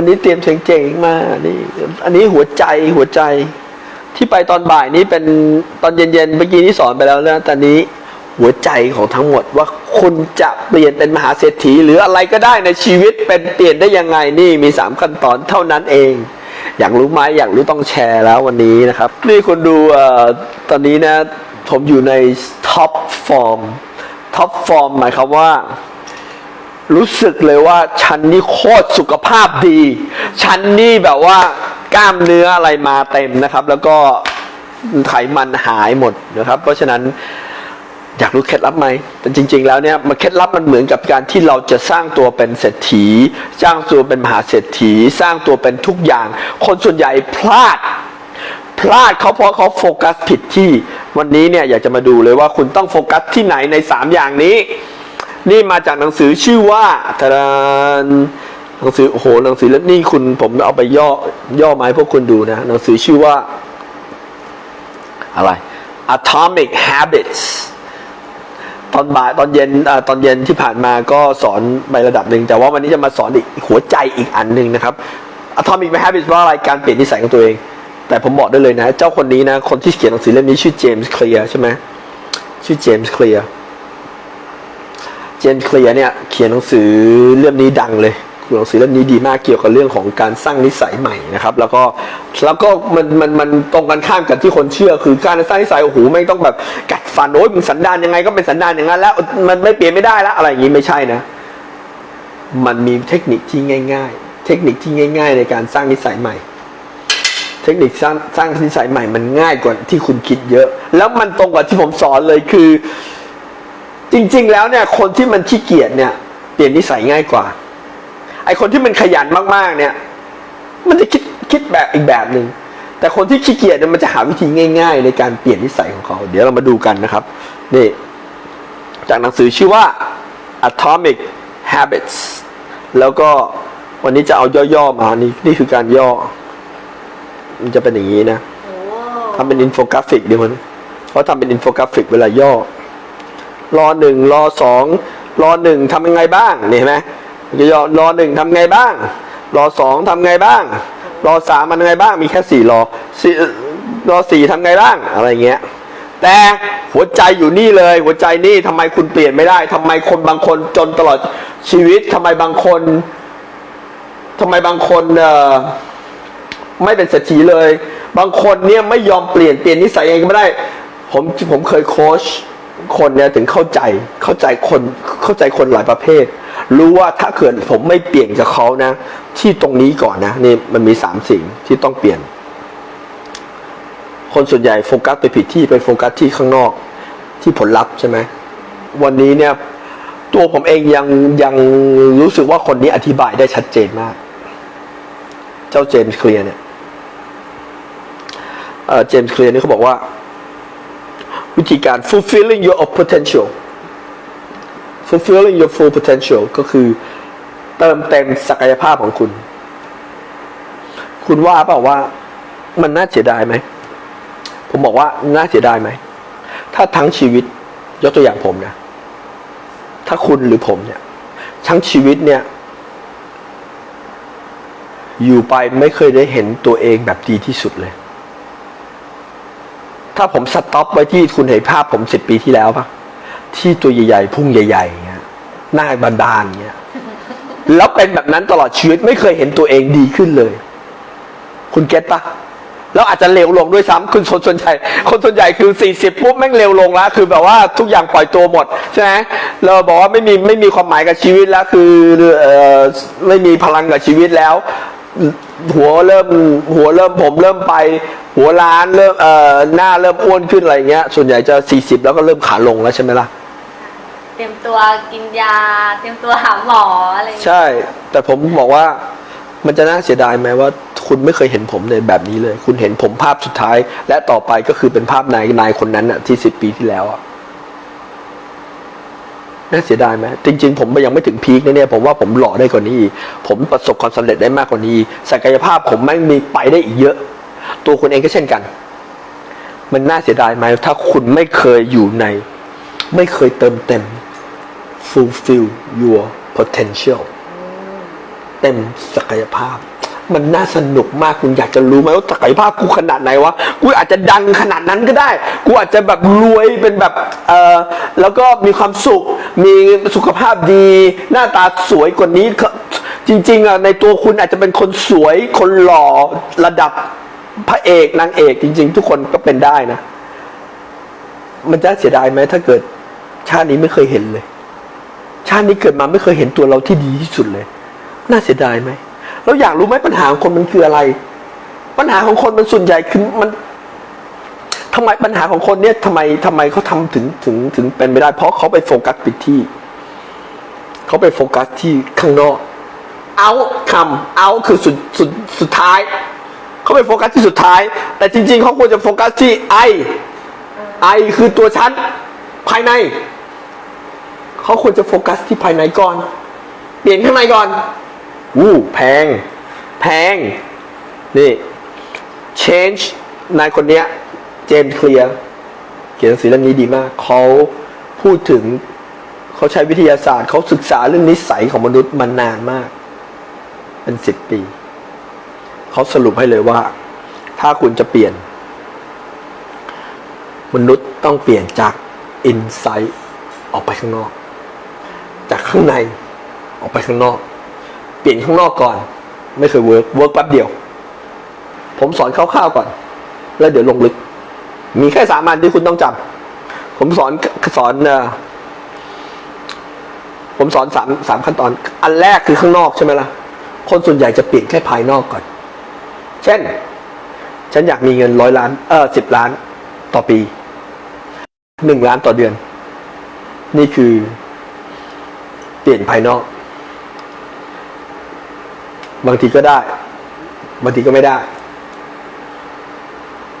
วันนี้เตรียมเสียงเจ๋งมานี่ อันนี้หัวใจหัวใจ ที่ไปตอนบ่ายนี้เป็นตอนเย็นๆเมื่อกี้นี้สอนไปแล้วนะตอนนี้หัวใจของทั้งหมดว่าคุณจะเปลี่ยนเป็นมหาเศรษฐี หรืออะไรก็ได้ในชีวิตเป็นเปลี่ยนได้ยังไงนี่มีสามขั้นตอนเท่านั้นเอง อยากรู้ไหมอยากรู้ต้องแชร์แล้ววันนี้นะครับ นี่คุณดูอตอนนี้นะ ผมอยู่ในท็อปฟอร์มท็อปฟอร์มหมายความว่า รู้สึกเลยว่าฉันนี่โคตรสุขภาพดี ฉันนี่แบบว่ากล้ามเนื้ออะไรมาเต็มนะครับ แล้วก็ไขมันหายหมดนะครับ เพราะฉะนั้นอยากรู้เคล็ดลับไหม แต่จริง ๆ แล้วเนี่ยมันเคล็ดลับมันเหมือนกับการที่เราจะสร้างตัวเป็นเศรษฐี สร้างตัวเป็นมหาเศรษฐี สร้างตัวเป็นทุกอย่าง คนส่วนใหญ่พลาด พลาดเขาเพราะเขาโฟกัสผิดที่ วันนี้เนี่ยอยากจะมาดูเลยว่าคุณต้องโฟกัสที่ไหนในสามอย่างนี้ นี่มาจากหนังสือชื่อว่าตารานหนังสือโอ้โหหนังสือเล่มนี้คุณผมเอาไปย่อย่อมาให้พวกคุณดูนะหนังสือชื่อว่าอะไร Atomic Habits ตอนบ่ายตอนเย็นอตอนเย็นที่ผ่านมาก็สอนไประดับหนึ่งแต่ว่าวันนี้จะมาสอนอีกหัวใจอีกอันหนึ่งนะครับ Atomic Habits ว่าอะไรการเปลี่ยนนิสัยของตัวเอง แต่ผมบอกได้เลยนะ เจ้าคนนี้นะ คนที่เขียนหนังสือเล่มนี้ชื่อเจมส์เคลียร์ใช่ไหมชื่อเจมส์เคลียร์ เจนเคลียร์เนี่ยเขียนหนังสือเล่มนี้ดังเลยหนังสือเล่มนี้ดีมากเกี่ยวกับเรื่องของการสร้างนิสัยใหม่นะครับ แล้วก็แล้วก็มันมันมันตรงกันข้ามกับที่คนเชื่อ คือการสร้างนิสัยโอ้โหไม่ต้องแบบกัดฟันโอ้ยมึงสันดานยังไงก็เป็นสันดานอย่างนั้นแล้วมันไม่เปลี่ยนไม่ได้แล้วอะไรอย่างนี้ไม่ใช่นะ มันมีเทคนิคที่ง่าย ๆ เทคนิคที่ง่าย ๆ ในการสร้างนิสัยใหม่ เทคนิคสร้างสร้างนิสัยใหม่มันง่ายกว่าที่คุณคิดเยอะ แล้วมันตรงกับที่ผมสอนเลยคือ จริง ๆ แล้วเนี่ย คนที่มันขี้เกียจเนี่ยเปลี่ยนนิสัยง่ายกว่า ไอคนที่มันขยันมากๆ เนี่ย มันจะคิดคิดแบบอีกแบบหนึ่งแต่คนที่ขี้เกียจเนี่ยมันจะหาวิธีง่าย ๆ ในการเปลี่ยนนิสัยของเขา เดี๋ยวเรามาดูกันนะครับนี่จากหนังสือชื่อว่า Atomic Habits แล้วก็วันนี้จะเอาย่อๆมานี่นี่คือการย่อ มันจะเป็นอย่างนี้นะโอ้ทำเป็นอินโฟกราฟิกดีมันเขาทำเป็นอินโฟกราฟิกเวลาย่อ รอหนึ่งรอสองรอหนึ่งทำยังไงบ้างนี่เห็นไหมย่อรอหนึ่งทำไงบ้างรอสองทำไงบ้างรอสามมันไงบ้างมีแค่สี่รอสี่รอสี่ทำไงบ้างอะไรเงี้ย แต่หัวใจอยู่นี่เลย หัวใจนี่ทำไมคุณเปลี่ยนไม่ได้ทำไมคนบางคนจนตลอดชีวิตทำไมบางคนทำไมบางคนเอ่อไม่เป็นเศรษฐีเลย บางคนเนี่ยไม่ยอมเปลี่ยนเปลี่ยนนิสัยเองก็ไม่ได้ ผมผมเคยโค้ช คนเนี่ยถึงเข้าใจเข้าใจคนเข้าใจคนหลายประเภท รู้ว่าถ้าเกิดผมไม่เปลี่ยนกับเขานะ ที่ตรงนี้ก่อนนะนี่มันมีสามสิ่งที่ต้องเปลี่ยน คนส่วนใหญ่โฟกัสไปผิดที่ไปโฟกัสที่ข้างนอกที่ผลลัพธ์ใช่ไหมวันนี้เนี่ยตัวผมเองยังยังรู้สึกว่าคนนี้อธิบายได้ชัดเจนมาก เจ้าเจมส์เคลียร์เนี่ยเอ่อเจมส์เคลียร์นี่เขาบอกว่า วิธีการ fulfilling your potential fulfilling your full potential ก็คือเติมเต็มศักยภาพของคุณ คุณว่าเปล่าว่ามันน่าเสียดายไหม ผมบอกว่าน่าเสียดายไหม ถ้าทั้งชีวิตยกตัวอย่างผมนะ ถ้าคุณหรือผมเนี่ย ทั้งชีวิตเนี่ย อยู่ไปไม่เคยได้เห็นตัวเองแบบดีที่สุดเลย ถ้าผมสต็อปไว้ที่คุณเห็นภาพผมสิบปีที่แล้วปะที่ตัวใหญ่ๆ พุ่งใหญ่ๆอย่างเงี้ยหน้าบานๆอย่างเงี้ยแล้วเป็นแบบนั้นตลอดชีวิตไม่เคยเห็นตัวเองดีขึ้นเลย คุณเก็ตปะแล้วอาจจะเร็วลงด้วยซ้ำคุณคนส่วนใหญ่คนส่วนใหญ่คือสี่สิบปุ๊บแม่งเร็วลงแล้วคือแบบว่าทุกอย่างปล่อยตัวหมดใช่ไหมเราบอกว่าไม่มีไม่มีความหมายกับชีวิตแล้วคือเอ่อไม่มีพลังกับชีวิตแล้ว หัวเริ่มหัวเริ่มผมเริ่มไป หัวล้านเริ่มเอ่อหน้าเริ่มอ้วนขึ้นอะไรเงี้ย ส่วนใหญ่จะสี่สิบแล้วก็เริ่มขาลงแล้วใช่ไหมล่ะ เตรียมตัวกินยา เตรียมตัวหาหมออะไรอย่างเงี้ยใช่ แต่ผมบอกว่ามันจะน่าเสียดายไหมว่า คุณไม่เคยเห็นผมในแบบนี้เลย คุณเห็นผมภาพสุดท้าย และต่อไปก็คือเป็นภาพนายนายคนนั้นอะที่สิบปีที่แล้วอะน่าเสียดายไหมจริง ๆ ผมยังไม่ถึงพีคนะเนี่ยผมว่าผมหล่อได้กว่านี้อีกผมประสบความสำเร็จได้มากกว่านี้ศักยภาพผมแม่งมีไปได้อีกเยอะ ตัวคุณเองก็เช่นกัน มันน่าเสียดายไหมถ้าคุณไม่เคยอยู่ใน ไม่เคยเติมเต็ม fulfill your potential เต็มศักยภาพ มันน่าสนุกมากคุณอยากจะรู้ไหมว่าศักยภาพกูขนาดไหนวะกูอาจจะดังขนาดนั้นก็ได้ กูอาจจะแบบรวยเป็นแบบเออแล้วก็มีความสุข มีสุขภาพดี หน้าตาสวยกว่านี้จริงๆอะในตัวคุณอาจจะเป็นคนสวยคนหล่อระดับ พระเอกนางเอกจริง ๆ ทุกคนก็เป็นได้นะ มันจะเสียดายไหมถ้าเกิด ชาตินี้ไม่เคยเห็นเลย ชาตินี้เกิดมาไม่เคยเห็นตัวเราที่ดีที่สุดเลย น่าเสียดายไหมเราอยากรู้ไหมปัญหาของคนมันคืออะไร ปัญหาของคนมันส่วนใหญ่คือมันทำไมปัญหาของคนเนี่ยทำไมทำไมเขาทำถึงถึงถึงเป็นไม่ได้ เพราะเขาไปโฟกัสผิดที่เขาไปโฟกัสที่ข้างนอก เอาคำเอาคือสุดสุดสุดท้าย เขาไปโฟกัสที่สุดท้าย แต่จริง ๆ เขาควรจะโฟกัสที่ไอไอคือตัวฉันภายใน เขาควรจะโฟกัสที่ภายในก่อน เปลี่ยนข้างในก่อนอู้แพง แพง นี่ change นายคนเนี้ย เจนเคลียร์เขียนหนังสือเล่มนี้ดีมาก เขาพูดถึงเขาใช้วิทยาศาสตร์ เขาศึกษาเรื่องนิสัยของมนุษย์มานานมาก เป็นสิบปี เขาสรุปให้เลยว่า ถ้าคุณจะเปลี่ยน มนุษย์ต้องเปลี่ยนจาก inside ออกไปข้างนอก จากข้างในออกไปข้างนอก เปลี่ยนข้างนอกก่อน ไม่เคยเวิร์กเวิร์กแป๊บเดียว ผมสอนคร่าวๆก่อน แล้วเดี๋ยวลงลึก มีแค่สามอันที่คุณต้องจำผมสอนสอนเออผมสอนสามสามขั้นตอน อันแรกคือข้างนอกใช่ไหมล่ะ คนส่วนใหญ่จะเปลี่ยนแค่ภายนอกก่อน เช่น ฉันอยากมีเงินร้อยล้าน เออสิบล้านต่อปีหนึ่งล้านต่อเดือน นี่คือเปลี่ยนภายนอก บางทีก็ได้ บางทีก็ไม่ได้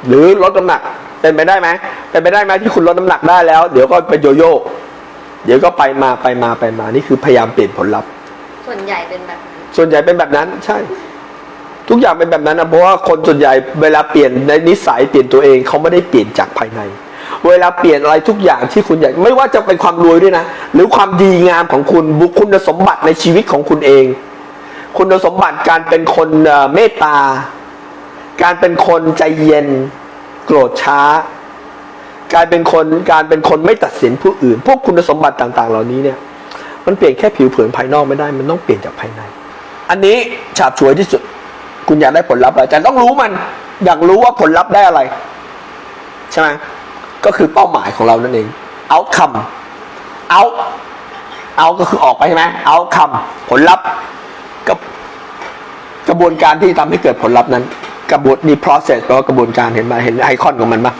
หรือลดน้ำหนัก เป็นไปได้ไหมเป็นไปได้ไหมที่คุณลดน้ำหนักได้แล้ว เดี๋ยวก็ไปโยโย่เดี๋ยวก็ไปมาไปมาไปมา นี่คือพยายามเปลี่ยนผลลัพธ์ ส่วนใหญ่เป็นแบบนั้นส่วนใหญ่เป็นแบบนั้น ใช่ ทุกอย่างเป็นแบบนั้นนะเพราะว่าคนส่วนใหญ่เวลาเปลี่ยนในนิสัยเปลี่ยนตัวเองเขาไม่ได้เปลี่ยนจากภายใน เวลาเปลี่ยนอะไรทุกอย่างที่คุณอยากไม่ว่าจะเป็นความรวยด้วยนะ หรือความดีงามของคุณบุคคุณสมบัติในชีวิตของคุณเอง คุณสมบัติการเป็นคนเอ่อเมตตา การเป็นคนใจเย็น โกรธช้า การเป็นคนการเป็นคนไม่ตัดสินผู้อื่น พวกคุณสมบัติต่าง ๆ เหล่านี้เนี่ยมันเปลี่ยนแค่ผิวเผินภายนอกไม่ได้มันต้องเปลี่ยนจากภายใน อันนี้ฉาบฉวยที่สุด คุณอยากได้ผลลัพธ์อะไรแต่ต้องรู้มัน อยากรู้ว่าผลลัพธ์ได้อะไร ใช่ไหมก็คือเป้าหมายของเรานั่นเอง เอาคำเอาเอาก็คือออกไปใช่ไหมเอาคำผลลัพธ์กับกระบวนการที่ทำให้เกิดผลลัพธ์นั้น กระบวนนี่ process แปลว่ากระบวนการเห็นไหมเห็นไอคอนของมันปะ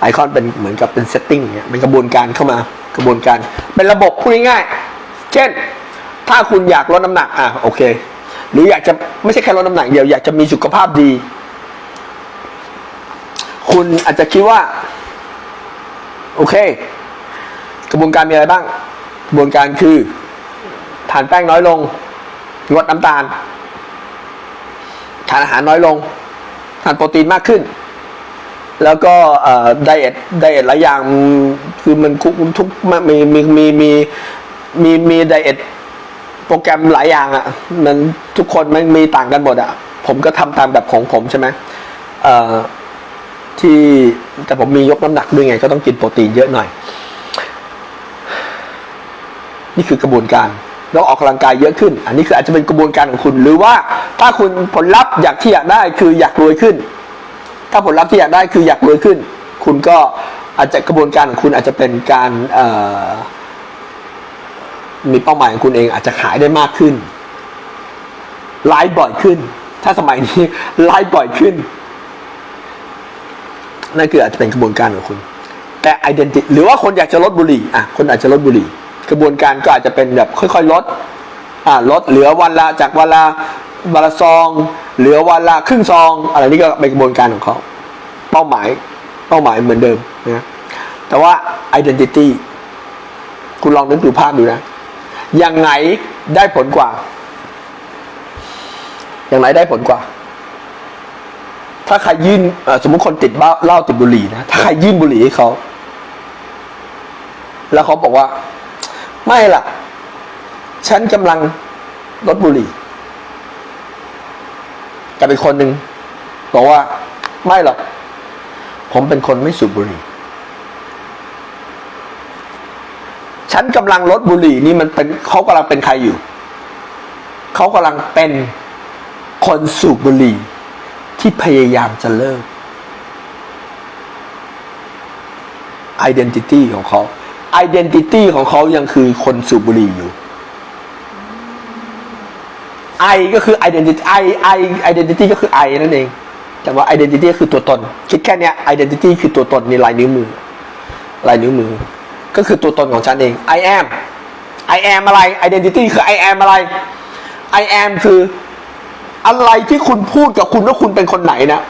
ไอคอนเป็นเหมือนกับเป็น setting เนี่ยเป็นกระบวนการเข้ามากระบวนการ เป็นระบบพูดง่ายๆเช่น ถ้าคุณอยากลดน้ำหนักอะโอเค หรืออยากจะไม่ใช่แค่ลดน้ำหนักเดียวอยากจะมีสุขภาพดี คุณอาจจะคิดว่า โอเค กระบวนการมีอะไรบ้าง กระบวนการคือทานแป้งน้อยลงงดน้ำตาลทานอาหารน้อยลง ทานโปรตีนมากขึ้น แล้วก็ไดเอทไดเอทหลายอย่างคือมันคุทุกมีมีมีมีมีมีไดเอท โปรแกรมหลายอย่างอะ่ะมันทุกคนมันมีต่างกันหมดอะ่ะ ผมก็ทำตามแบบของผมใช่ไหมเอ่อที่แต่ผมมียกน้ำหนักด้วยไง ก็ต้องกินโปรตีนเยอะหน่อย นี่คือกระบวนการแล้วออกกำลังกายเยอะขึ้น อันนี้คืออาจจะเป็นกระบวนการของคุณ หรือว่าถ้าคุณผลลัพธ์อยากที่อยากได้คืออยากรวยขึ้น ถ้าผลลัพธ์ที่อยากได้คืออยากรวยขึ้น คุณก็อาจจะกระบวนการของคุณอาจจะเป็นการเอ่อ มีเป้าหมายของคุณเองอาจจะขายได้มากขึ้นไลฟ์บ่อยขึ้น ถ้าสมัยนี้ไลฟ์บ่อยขึ้นนั่นคืออาจจะเป็นกระบวนการของคุณ แต่ identity หรือว่าคนอยากจะลดบุหรี่อะคนอาจจะลดบุหรี่ กระบวนการก็อาจจะเป็นแบบค่อยๆลดอ่าลดเหลือวันละจากวันละวันละซอง เหลือวันละครึ่งซอง อะไรนี่ก็เป็นกระบวนการของเขาเป้าหมายเป้าหมายเหมือนเดิมนะแต่ว่า identity คุณลองนึกดูภาพดูนะ อยังไงได้ผลกว่า อย่างไรได้ผลกว่า ถ้าใครยื่นเอ่อสมมติคนติดบ้าเหล้าติดบุหรี่นะถ้าใครยื่นบุหรี่ให้เขา แล้วเขาบอกว่า ไม่ล่ะ ฉันกำลังลดบุหรี่กับอีกคนหนึ่งบอกว่า ไม่หรอก ผมเป็นคนไม่สูบบุหรี่ ฉันกำลังลดบุหรี่นี่มันเป็นเขากำลังเป็นใครอยู่ เขากำลังเป็นคนสูบบุหรี่ที่พยายามจะเลิก identity ของเขา identity ของเขายังคือคนสูบบุหรี่อยู่ I ก็คือ identity I I identity ก็คือ I นั่นเอง แต่ว่า identity ก็คือตัวตน คิดแค่เนี้ย identity คือตัวตนในลายนิ้วมือ ลายนิ้วมือ ก็คือตัวตนของฉันเอง I am I am อะไร identity คือ I am อะไร I am คืออะไรที่คุณพูดกับคุณว่าคุณเป็นคนไหนนะ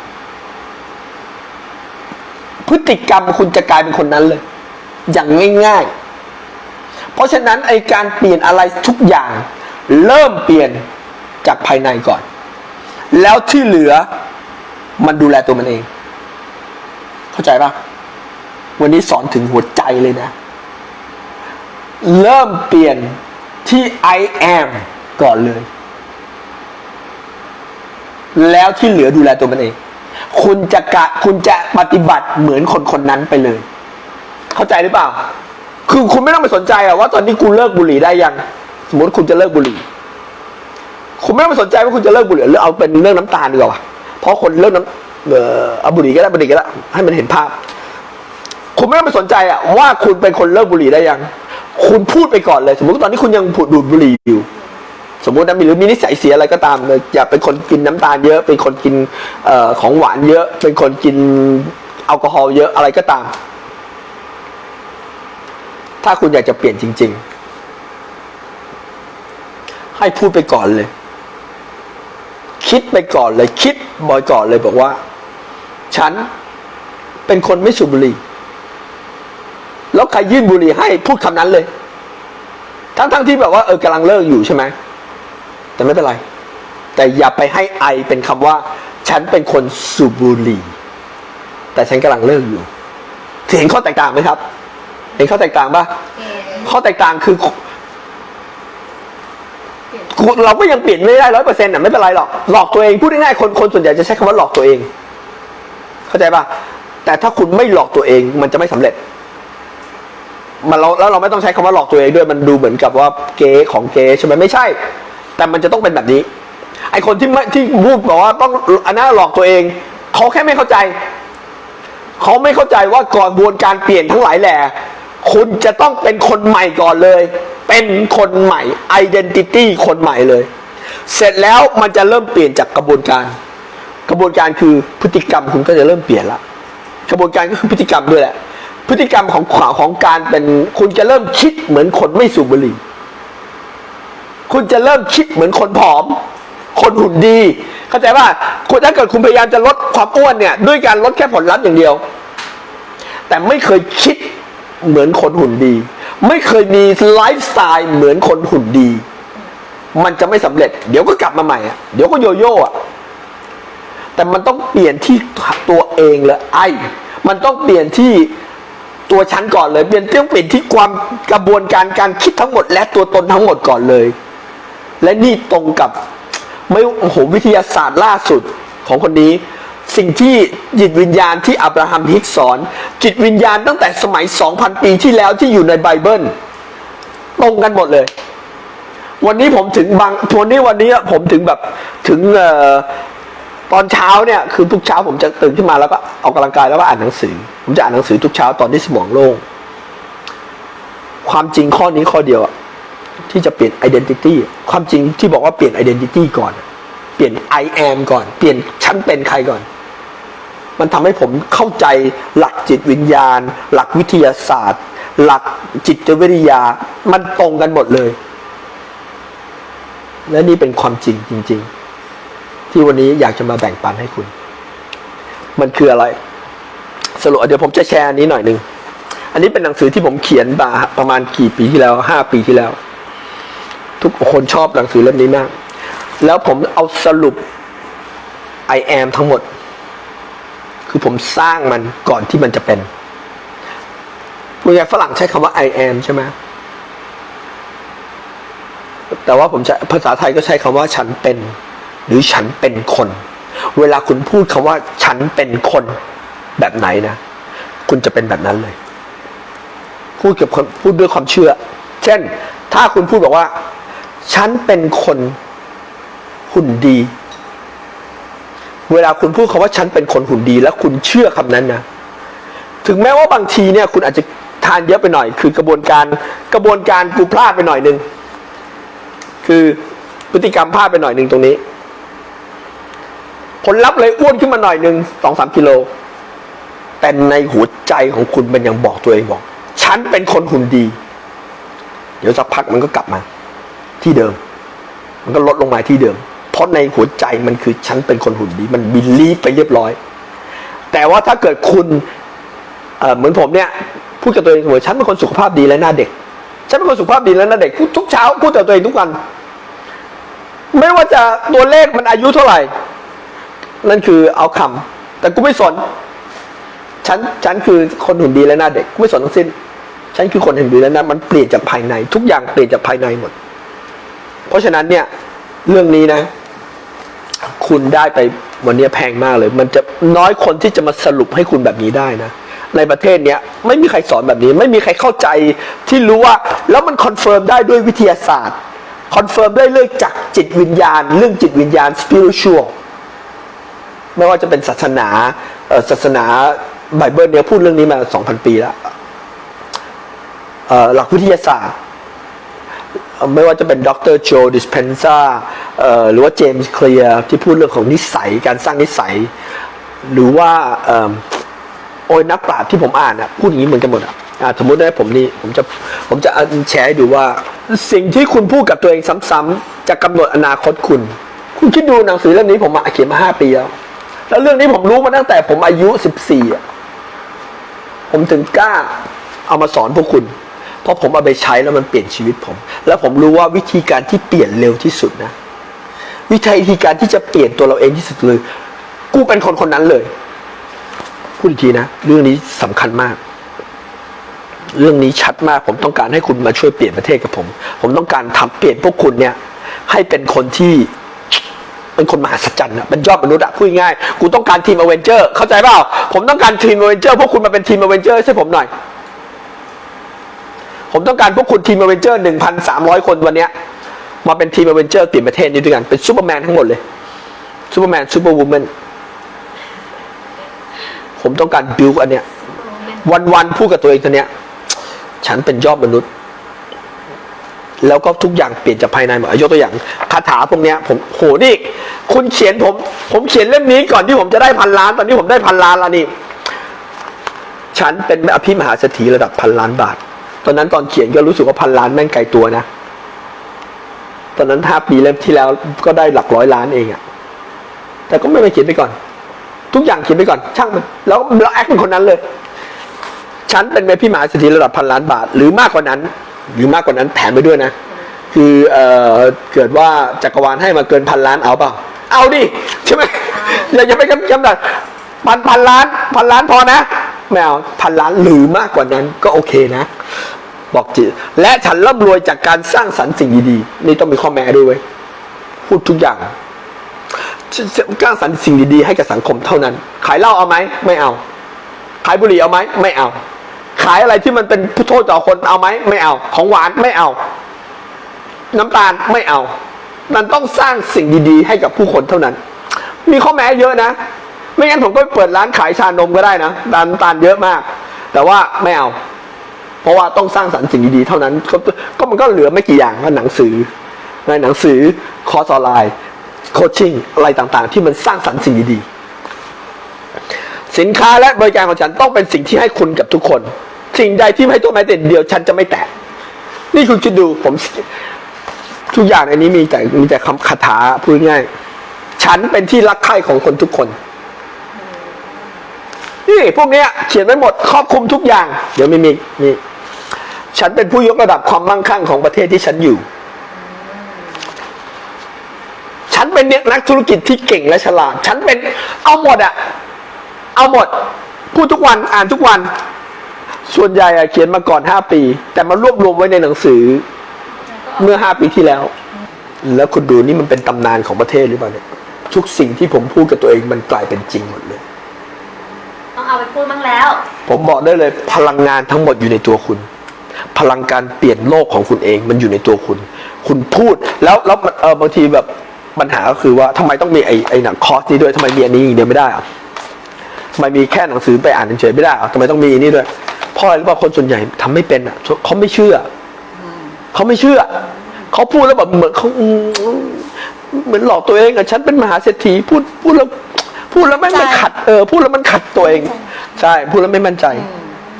พฤติกรรมคุณจะกลายเป็นคนนั้นเลย อย่างง่าย ๆ เพราะฉะนั้นไอการเปลี่ยนอะไรทุกอย่าง เริ่มเปลี่ยนจากภายในก่อน แล้วที่เหลือมันดูแลตัวมันเอง เข้าใจปะวันนี้สอนถึงหัวใจเลยนะ เริ่มเปลี่ยนที่ I am ก่อนเลย แล้วที่เหลือดูแลตัวมันเอง คุณจะกะคุณจะปฏิบัติเหมือนคนคนนั้นไปเลย เข้าใจหรือเปล่า คือคุณไม่ต้องไปสนใจอะว่าตอนนี้คุณเลิกบุหรี่ได้ยัง สมมติคุณจะเลิกบุหรี่ คุณไม่ต้องไปสนใจว่าคุณจะเลิกบุหรี่หรือเอาเป็นเรื่องน้ำตาลดีกว่าเพราะคนเลิกน้ำเอ่อเอาบุหรี่ก็ได้บุหรี่ก็ได้ให้มันเห็นภาพ คุณไม่ต้องไปสนใจอะว่าคุณเป็นคนเลิกบุหรี่ได้ยัง คุณพูดไปก่อนเลย สมมติตอนนี้คุณยังผูดดูดบุหรี่อยู่ สมมตินะมีหรือมีนิสัยเสียอะไรก็ตามเลยอย่าเป็นคนกินน้ำตาลเยอะ เป็นคนกินเออของหวานเยอะ เป็นคนกินแอลกอฮอล์เยอะอะไรก็ตาม ถ้าคุณอยากจะเปลี่ยนจริง ๆ ให้พูดไปก่อนเลย คิดไปก่อนเลย คิดบ่อยก่อนเลยบอกว่า ฉันเป็นคนไม่สูบบุหรี่ แล้วใครยื่นบุหรี่ให้พูดคำนั้นเลย ทั้งๆที่แบบว่าเออกำลังเลิกอยู่ใช่ไหมแต่ไม่เป็นไร แต่อย่าไปให้ไอเป็นคำว่า ฉันเป็นคนสูบบุหรี่ แต่ฉันกำลังเลิกอยู่เห็นข้อแตกต่างไหมครับ เห็นข้อแตกต่างปะเห็นข้อแตกต่างคือเปลี่ยนกูเราก็ยังเปลี่ยนไม่ได้ร้อยเปอร์เซ็นต์อะไม่เป็นไรหรอกหลอกตัวเองพูดง่ายๆคนคนส่วนใหญ่จะใช้คำว่าหลอกตัวเอง เข้าใจปะแต่ถ้าคุณไม่หลอกตัวเองมันจะไม่สำเร็จ มันเราแล้วเราไม่ต้องใช้คำว่าหลอกตัวเองด้วยมันดูเหมือนกับว่าเก๊ของเก๊ใช่ไหมไม่ใช่ แต่มันจะต้องเป็นแบบนี้ ไอคนที่ไม่ที่พูดบอกว่าต้องอันนั้นหลอกตัวเองเขาแค่ไม่เข้าใจเขาไม่เข้าใจว่ากระบวนการเปลี่ยนทั้งหลายแหล่คุณจะต้องเป็นคนใหม่ก่อนเลย เป็นคนใหม่ identity คนใหม่เลย เสร็จแล้วมันจะเริ่มเปลี่ยนจากกระบวนการ กระบวนการคือพฤติกรรมคุณก็จะเริ่มเปลี่ยนละกระบวนการก็คือพฤติกรรมด้วยแหละ พฤติกรรมของขวาของการเป็น คุณจะเริ่มคิดเหมือนคนไม่สูบบุหรี่ คุณจะเริ่มคิดเหมือนคนผอม คนหุ่นดี เข้าใจว่าคุณถ้าเกิดคุณพยายามจะลดความอ้วนเนี่ย ด้วยการลดแค่ผลลัพธ์อย่างเดียว แต่ไม่เคยคิดเหมือนคนหุ่นดี ไม่เคยมีไลฟ์สไตล์เหมือนคนหุ่นดี มันจะไม่สำเร็จ เดี๋ยวก็กลับมาใหม่อะเดี๋ยวก็โยโย่อะแต่มันต้องเปลี่ยนที่ตัวเองเลยไอ้มันต้องเปลี่ยนที่ ตัวฉันก่อนเลยเปลี่ยนต้องเปลี่ยนที่ความกระบวนการการคิดทั้งหมด และตัวตนทั้งหมดก่อนเลย และนี่ตรงกับไม่โอ้โหวิทยาศาสตร์ล่าสุดของคนนี้ สิ่งที่จิตวิญญาณที่อับราฮัมฮิกสอน จิตวิญญาณตั้งแต่สมัย 2,000 ปีที่แล้วที่อยู่ในไบเบิลตรงกันหมดเลย วันนี้ผมถึงบางวันนี้วันนี้ผมถึงแบบถึงเอ่อ ตอนเช้าเนี่ยคือทุกเช้าผมจะตื่นขึ้นมาแล้วก็ออกกำลังกายแล้วก็อ่านหนังสือ ผมจะอ่านหนังสือทุกเช้าตอนที่สมองโล่งความจริงข้อนี้ข้อเดียวอะที่จะเปลี่ยน identity ความจริงที่บอกว่าเปลี่ยน identity ก่อน เปลี่ยน I am ก่อน เปลี่ยนฉันเป็นใครก่อน มันทำให้ผมเข้าใจหลักจิตวิญญาณ หลักวิทยาศาสตร์ หลักจิตวิทยา มันตรงกันหมดเลย และนี่เป็นความจริงจริง ๆ ที่วันนี้อยากจะมาแบ่งปันให้คุณ มันคืออะไร สรุปเดี๋ยวผมจะแชร์อันนี้หน่อยหนึ่งอันนี้เป็นหนังสือที่ผมเขียนมาประมาณกี่ปีที่แล้วห้าปีที่แล้ว ทุกคนชอบหนังสือเล่มนี้มาก แล้วผมเอาสรุป I am ทั้งหมด คือผมสร้างมันก่อนที่มันจะเป็นพูดง่ายฝรั่งใช้คำว่า I am ใช่ไหมแต่ว่าผมใช้ภาษาไทยก็ใช้คำว่าฉันเป็น หรือฉันเป็นคน เวลาคุณพูดคำว่า ฉันเป็นคนแบบไหนนะ คุณจะเป็นแบบนั้นเลย พูดกับพูดด้วยความเชื่อ เช่น ถ้าคุณพูดบอกว่า ฉันเป็นคนหุ่นดี เวลาคุณพูดคำว่าฉันเป็นคนหุ่นดี แล้วคุณเชื่อคำนั้นนะถึงแม้ว่าบางทีเนี่ย คุณอาจจะทานเยอะไปหน่อย คือกระบวนการกระบวนการกูพลาดไปหน่อยหนึ่งคือพฤติกรรมพลาดไปหน่อยหนึ่งตรงนี้ ผลลัพธ์เลยอ้วนขึ้นมาหน่อยหนึ่งสองสามกิโล แต่ในหัวใจของคุณมันยังบอกตัวเองบอก ฉันเป็นคนหุ่นดี เดี๋ยวสักพักมันก็กลับมา ที่เดิม มันก็ลดลงมาที่เดิม เพราะในหัวใจมันคือฉันเป็นคนหุ่นดี มันบิลีฟไปเรียบร้อย แต่ว่าถ้าเกิดคุณเหมือนผมเนี่ยพูดกับตัวเองเสมอฉันเป็นคนสุขภาพดีและหน้าเด็กฉันเป็นคนสุขภาพดีและหน้าเด็กทุกเช้าพูดกับตัวเองทุกวันไม่ว่าจะตัวเลขมันอายุเท่าไหร่ นั่นคือเอาคำแต่กูไม่สนฉันฉันคือคนหุ่นดีและหน้าเด็กกูไม่สนทั้งสิ้น ฉันคือคนหุ่นดีและหน้ามันเปลี่ยนจากภายใน ทุกอย่างเปลี่ยนจากภายในหมด เพราะฉะนั้นเนี่ย เรื่องนี้นะ คุณได้ไปวันนี้แพงมากเลย มันจะน้อยคนที่จะมาสรุปให้คุณแบบนี้ได้นะในประเทศเนี้ยไม่มีใครสอนแบบนี้ ไม่มีใครเข้าใจที่รู้ว่า แล้วมันคอนเฟิร์มได้ด้วยวิทยาศาสตร์คอนเฟิร์มได้เรื่องจากจิตวิญญาณ เรื่องจิตวิญญาณ spiritual ไม่ว่าจะเป็นศาสนาศาสนาไบเบิลเนี่ยพูดเรื่องนี้มา 2,000 ปีแล้วหลักวิทยาศาสตร์ ไม่ว่าจะเป็นดรโจดิสเพนซ่าหรือว่าเจมส์เคลียร์ที่พูดเรื่องของนิสัยการสร้างนิสัย หรือว่าเอิ่มโอ้ยนักปราชญ์ที่ผมอ่านอะพูดอย่างนี้เหมือนกันหมดอะสมมติได้ผมนี่ผมจะผมจะแชร์ห้ดูว่า สิ่งที่คุณพูดกับตัวเองซ้ำๆจะกำหนดอนาคตคุณ คุณคิดดูหนังสือเล่มนี้ผมอะเขียนมาห้าปีแล้ว แล้วเรื่องนี้ผมรู้มาตั้งแต่ผมอายุสิบสี่ผมถึงกล้าเอามาสอนพวกคุณ เพราะผมเอาไปใช้แล้วมันเปลี่ยนชีวิตผม แล้วผมรู้ว่าวิธีการที่เปลี่ยนเร็วที่สุดนะ วิธีการที่จะเปลี่ยนตัวเราเองที่สุดเลยกูเป็นคนคนนั้นเลยพูดอีกทีนะ เรื่องนี้สำคัญมาก เรื่องนี้ชัดมาก ผมต้องการให้คุณมาช่วยเปลี่ยนประเทศกับผม ผมต้องการทำเปลี่ยนพวกคุณเนี่ย ให้เป็นคนที่ เป็นคนมหัศจรรย์อะเป็นยอดมนุษย์อะพูดง่ายกูต้องการทีมอเวนเจอร์เข้าใจเปล่าผมต้องการทีมอเวนเจอร์พวกคุณมาเป็นทีมอเวนเจอร์ให้ผมหน่อย ผมต้องการพวกคุณทีมอเวนเจอร์หนึ่งพันสามร้อยคนวันเนี้ยมาเป็นทีมอเวนเจอร์เปลี่ยนประเทศนี้ด้วยกันเป็นซูเปอร์แมนทั้งหมดเลยซูเปอร์แมนซูเปอร์วูแมนผมต้องการบิวอันเนี้ยวันวันๆพูดกับตัวเองตัวเนี้ย ฉันเป็นยอดมนุษย์ แล้วก็ทุกอย่างเปลี่ยนจากภายในหมดยกตัวอย่างคาถาพวกเนี้ยผมโหนี่คุณเขียนผม ผมเขียนเล่มนี้ก่อนที่ผมจะได้พันล้าน ตอนนี้ผมได้พันล้านแล้วนี่ฉันเป็นอภิมหาเศรษฐีระดับพันล้านบาท ตอนนั้นตอนเขียนก็รู้สึกว่าพันล้านแม่งไกลตัวนะ ตอนนั้นห้าปีเล่มที่แล้วก็ได้หลักร้อยล้านเองอะแต่ก็ไม่ไปเขียนไปก่อน ทุกอย่างเขียนไปก่อน ช่างมัน แล้วเราแอคเป็นคนนั้นเลย ฉันเป็นแม่พี่หมหาเศรษฐีระดับพันล้านบาท หรือมากกว่านั้น หรือมากกว่านั้นแถมไปด้วยนะ คือเอ่อเกิดว่าจักรวาลให้มาเกินพันล้านเอาเปล่า เอาดิใช่ไหมอย่าอย่าไปกำกำหนัดพันพันล้านพันล้านพอนะไม่เอาพันล้านหรือมากกว่านั้นก็โอเคนะ บอกจิและฉันร่ำรวยจากการสร้างสรรค์สิ่งดีๆนี่ต้องมีข้อแม้ด้วยเว้ยพูดทุกอย่างสร้างสรรค์สิ่งดีๆให้กับสังคมเท่านั้น ขายเหล้าเอาไหมไม่เอา ขายบุหรี่เอาไหมไม่เอา ขายอะไรที่มันเป็นผู้โทษต่อคนเอาไหมไม่เอา ของหวานไม่เอา น้ำตาลไม่เอา มันต้องสร้างสิ่งดีๆ ให้กับผู้คนเท่านั้น มีข้อแม้เยอะนะ ไม่งั้นผมก็เปิดร้านขายชานมก็ได้นะน้ำตาลเยอะมาก แต่ว่าไม่เอา เพราะว่าต้องสร้างสรรค์สิ่งดีๆเท่านั้นกก็มันก็เหลือไม่กี่อย่างก็หนังสือในหนังสือคอร์สออนไลน์โคชชิ่งอะไรต่างๆ ที่มันสร้างสรรค์สิ่งดีๆสินค้าและบริการของฉันต้องเป็นสิ่งที่ให้คุณกับทุกคน สิ่งใดที่ไม่ให้ตัวแม้แต่เดียว ฉันจะไม่แตะ นี่คุณคิดดูผม ทุกอย่างในนี้มีแต่มีแต่คำคาถาพูดง่าย ฉันเป็นที่รักใคร่ของคนทุกคนนี่พวกเนี้ยเขียนไว้หมดครอบคลุมทุกอย่าง เดี๋ยวมีมีนี่ฉันเป็นผู้ยกระดับความมั่งคั่งของประเทศที่ฉันอยู่ ฉันเป็นนักธุรกิจที่เก่งและฉลาด ฉันเป็นเอาหมดอะเอาหมด พูดทุกวันอ่านทุกวัน ส่วนใหญ่อะเขียนมาก่อนห้าปี แต่มารวบรวมไว้ในหนังสือ เมื่อห้าปีที่แล้ว แล้วคุณดูนี่มันเป็นตำนานของประเทศหรือเปล่าเนี่ยทุกสิ่งที่ผมพูดกับตัวเองมันกลายเป็นจริงหมดเลย ต้องเอาไปพูดบ้างแล้ว ผมบอกได้เลยพลังงานทั้งหมดอยู่ในตัวคุณ พลังการเปลี่ยนโลกของคุณเองมันอยู่ในตัวคุณ คุณพูดแล้วแล้วมันเออบางทีแบบปัญหาก็คือว่าทำไมต้องมีไอ้ไอ้หนังคอร์สนี้ด้วยทำไมมีอันนี้อย่างเดียวไม่ได้อะทำไมมีแค่หนังสือไปอ่านเฉยๆไม่ได้อะทำไมต้องมีอันนี้ด้วย เพราะอะไรรู้ป่ะคนส่วนใหญ่ทำไม่เป็นอะเขาไม่เชื่ออเขาไม่เชื่อเขาพูดแล้วแบบเหมือนเขาอืมเหมือนหลอกตัวเองอะฉันเป็นมหาเศรษฐีพูดพูดแล้วพูดแล้วไม่ไม่ขัดเออพูดแล้วมันขัดตัวเอง ใช่พูดแล้วไม่มั่นใจ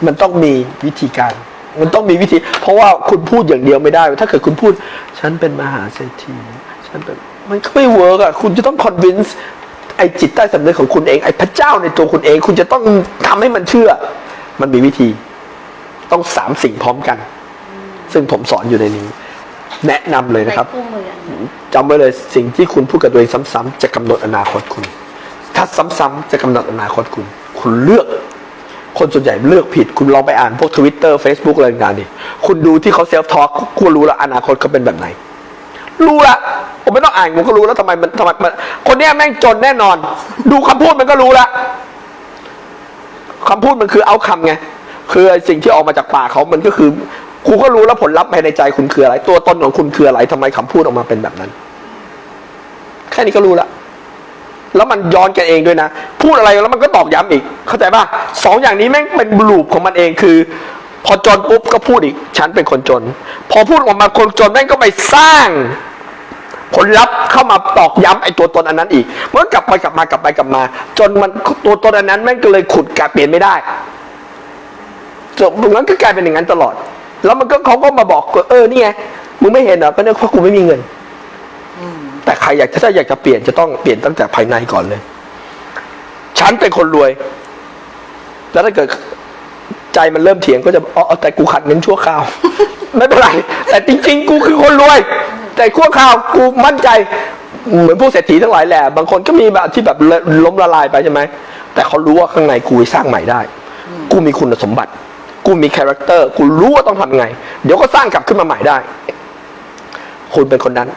มันต้องมีวิธีการ มันต้องมีวิธี เพราะว่าคุณพูดอย่างเดียวไม่ได้ ถ้าเกิดคุณพูด ฉันเป็นมหาเศรษฐีฉันเป็นมันก็ไม่เวิร์กอะคุณจะต้องคอนวินส์ไอ้จิตใต้สำนึกของคุณเองไอ้พระเจ้าในตัวคุณเอง คุณจะต้องทำให้มันเชื่อ มันมีวิธี ต้องสามสิ่งพร้อมกัน ซึ่งผมสอนอยู่ในนี้ แนะนำเลยในนะครับคู่มืออันนี้จำไว้เลยสิ่งที่คุณพูดกับตัวเองซ้ำๆจะกำหนดอนาคตคุณ ถ้าซ้ำๆจะกำหนดอนาคตคุณ คุณเลือก คนส่วนใหญ่เลือกผิด คุณลองไปอ่านพวกทวิตเตอร์เฟซบุ๊กอะไรต่างๆดิคุณดูที่เขาเซลฟ์ทอล์กคุณรู้ละอนาคตเขาเป็นแบบไหน รู้ละผมไม่ต้องอ่านผมก็รู้แล้วทำไมมันทำไมมันคนเนี้ยแม่งจนแน่นอน ดูคำพูดมันก็รู้ละคำพูดมันคือเอาคำไง คือสิ่งที่ออกมาจากปากเขามันก็คือคุณก็รู้แล้วผลลัพธ์ภายในใจคุณคืออะไร ตัวตนของคุณคืออะไรทำไมคำพูดออกมาเป็นแบบนั้น แค่นี้ก็รู้ละแล้วมันย้อนกันเองด้วยนะ พูดอะไรแล้วมันก็ตอกย้ำอีก เข้าใจป่ะสองอย่างนี้แม่งเป็นบลูปของมันเองคือ พอจนปุ๊บก็พูดอีก ฉันเป็นคนจน พอพูดออกมาคนจนแม่งก็ไปสร้าง ผลลัพธ์เข้ามาตอกย้ำไอ้ตัวตนอันนั้นอีก เมันก็กลับไปกลับมากลับไปกลับมา จนมันตัวตนอันนั้นแม่งก็เลยขุดกลายเปลี่ยนไม่ได้ จบงั้นก็กลายเป็นอย่างนั้นตลอด แล้วมันก็เขาก็มาบอกเออนี่ไงมึงไม่เห็นเหรอก็เนี่ยเพราะกูไม่มีเงินแต่ใครอยากถ้าอยากจะเปลี่ยนจะต้องเปลี่ยนตั้งแต่ภายในก่อนเลย ฉันเป็นคนรวย แล้วถ้าเกิดใจมันเริ่มเถียงก็จะอ๋ออ๋อแต่กูขัดเงินชั่วคราว ไม่เป็นไร แต่จริง ๆ กูคือคนรวย แต่ชั่วคราวกูมั่นใจ เหมือนพวกเศรษฐีทั้งหลายแหละ บางคนก็มีแบบที่แบบล้มละลายไปใช่ไหม แต่เขารู้ว่าข้างในกูสร้างใหม่ได้ กูมีคุณสมบัติ กูมีคาแรคเตอร์กูรู้ว่าต้องทำยังไง เดี๋ยวก็สร้างกลับขึ้นมาใหม่ได้ คุณเป็นคนนั้น